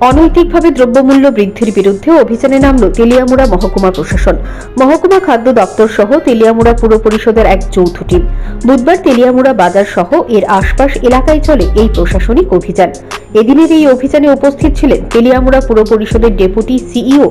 অনৈতিকভাবে দ্রব্যমূল্য বৃদ্ধির বিরুদ্ধে অভিযানে নামল তেলিয়ামুড়া মহকুমা প্রশাসন। মহকুমা খাদ্য দপ্তর সহ তেলিয়ামুড়া পুর পরিষদের এক যৌথ টিম। বুধবার তেলিয়ামুড়া বাজার সহ এর আশপাশ এলাকায় চলে এই প্রশাসনিক অভিযান। এদিনের এই অভিযানে উপস্থিত ছিলেন তেলিয়ামুড়া পুর পরিষদের deputy CEO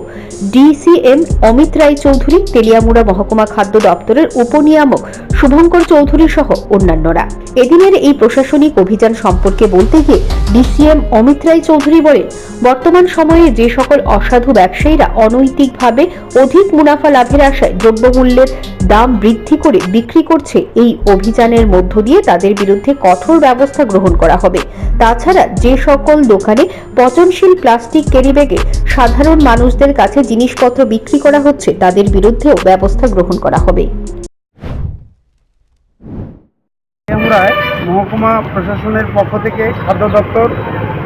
DCM Amit Roy Chowdhury, Teliamura মহকুমা খাদ্য দপ্তরের উপনিয়ামক শুভঙ্কর চৌধুরী সহ অন্যান্যরা। এদিনের এই প্রশাসনিক অভিযান সম্পর্কে বলতে গিয়ে ডিসিএম অমিত রায় চৌধুরী বলেন, বর্তমান সময়ে যে সকল অসাধু ব্যবসায়ীরা অনৈতিকভাবে অধিক মুনাফা লাভের আশায় দ্রব্যমূল্যের দাম বৃদ্ধি করে বিক্রি করছে এই অভিযানের মধ্য দিয়ে তাদের বিরুদ্ধে কঠোর ব্যবস্থা গ্রহণ করা হবে। তাছাড়া যে সকল দোকানে পচনশীল প্লাস্টিক ক্যারিব্যাগে সাধারণ মানুষদের কাছে জিনিসপত্র বিক্রি করা হচ্ছে, তাদের বিরুদ্ধেও ব্যবস্থা গ্রহণ করা হবে। মহকুমা প্রশাসনের পক্ষ থেকে খাদ্য দপ্তর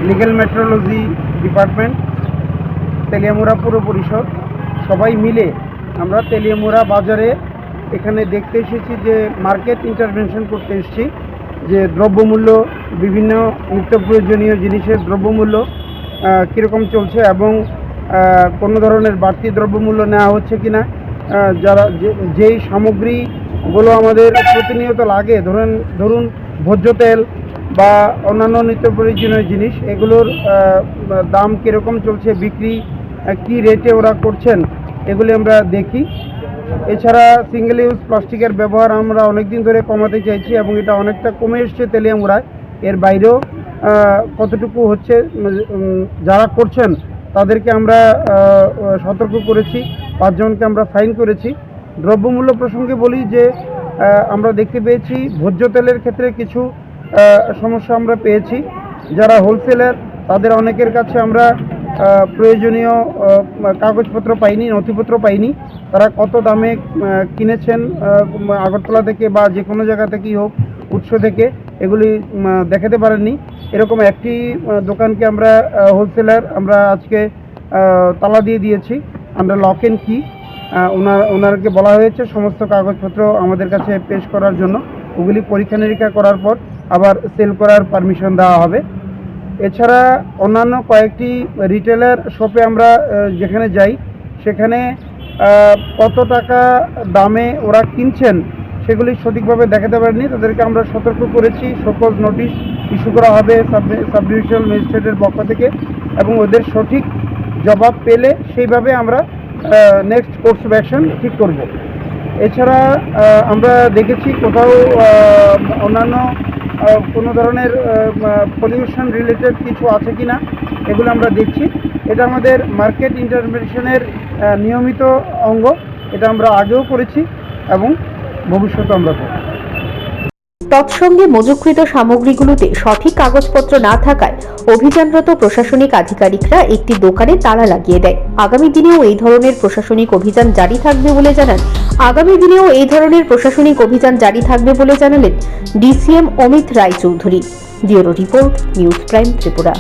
লিগেল মেট্রোলজি ডিপার্টমেন্ট তেলিয়ামুড়া পুর পরিষদ, সবাই মিলে আমরা তেলিয়ামুড়া বাজারে এখানে দেখতে এসেছি যে মার্কেট ইন্টারভেনশন করতে এসেছি, যে দ্রব্যমূল্য, বিভিন্ন নিত্য প্রয়োজনীয় জিনিসের দ্রব্যমূল্য কীরকম চলছে এবং কোনো ধরনের বাড়তি দ্রব্যমূল্য নেওয়া হচ্ছে কি না যারা যেই সামগ্রীগুলো আমাদের প্রতিনিয়ত লাগে, ধরুন ধরুন ভোজ্য তেল বা অন্যান্য নিত্য প্রয়োজনীয় জিনিস, এগুলোর দাম কীরকম চলছে, বিক্রি কী রেটে ওরা করছেন, এগুলি আমরা দেখি। এছাড়া সিঙ্গেল ইউজ প্লাস্টিকের ব্যবহার আমরা অনেক দিন ধরে কমাতে চাইছি এবং এটা অনেকটা কমে এসছে তেলিয়ামুড়ায়। এর বাইরেও কতটুকু হচ্ছে যারা করছেন তাদেরকে আমরা সতর্ক করেছি, পাঁচজনকে আমরা ফাইন করেছি। দ্রব্যমূল্য প্রসঙ্গে বলি যে আমরা দেখতে পেয়েছি ভোজ্য তেলের ক্ষেত্রে কিছু সমস্যা আমরা পেয়েছি। যারা হোলসেলার তাদের অনেকের কাছে আমরা প্রয়োজনীয় কাগজপত্র পাইনি, নথিপত্র পাইনি। তারা কত দামে কিনেছেন আগরতলা থেকে বা যে কোনো জায়গা থেকেই হোক, উৎস থেকে, এগুলি দেখাতে পারেননি। এরকম একটি দোকানকে আমরা হোলসেলার আমরা আজকে তালা দিয়ে দিয়েছি। আমরা লক অ্যান্ড কি ওনার, ওনারকে বলা হয়েছে সমস্ত কাগজপত্র আমাদের কাছে পেশ করার জন্য। ওগুলি পরীক্ষা নিরীক্ষা করার পর আবার সেল করার পারমিশন দেওয়া হবে। এছাড়া অন্যান্য কয়েকটি রিটেলার শপে আমরা যেখানে যাই, সেখানে কত টাকা দামে ওরা কিনছেন সেগুলি সঠিকভাবে দেখাতে পারেনি তাদেরকে আমরা সতর্ক করেছি। সকল নোটিশ ইস্যু করা হবে সাব ডিভিশনাল ম্যাজিস্ট্রেটের পক্ষ থেকে এবং ওদের সঠিক জবাব পেলে সেইভাবে আমরা নেক্সট কোর্স অফ অ্যাকশন ঠিক করব। এছাড়া আমরা দেখেছি কোথাও অন্যান্য কোনো ধরনের পলিউশন রিলেটেড কিছু আছে কি না এগুলো আমরা দেখছি। এটা আমাদের মার্কেট ইন্টারভেনশনের নিয়মিত অঙ্গ। এটা আমরা আগেও করেছি এবং ভবিষ্যতে আমরা করব। তৎসঙ্গে মজুকৃত সামগ্রীগুলোতে সঠিক কাগজপত্র না থাকায় অভিযানরত প্রশাসনিক আধিকারিকরা একটি দোকানে তালা লাগিয়ে দেয়। আগামী দিনেও এই ধরনের প্রশাসনিক অভিযান জারি থাকবে বলে জানান। আগামী দিনেও এই ধরনের প্রশাসনিক অভিযান জারি থাকবে বলে জানালেন DCM Amit Roy Chowdhury bureau report, news prime Tripura.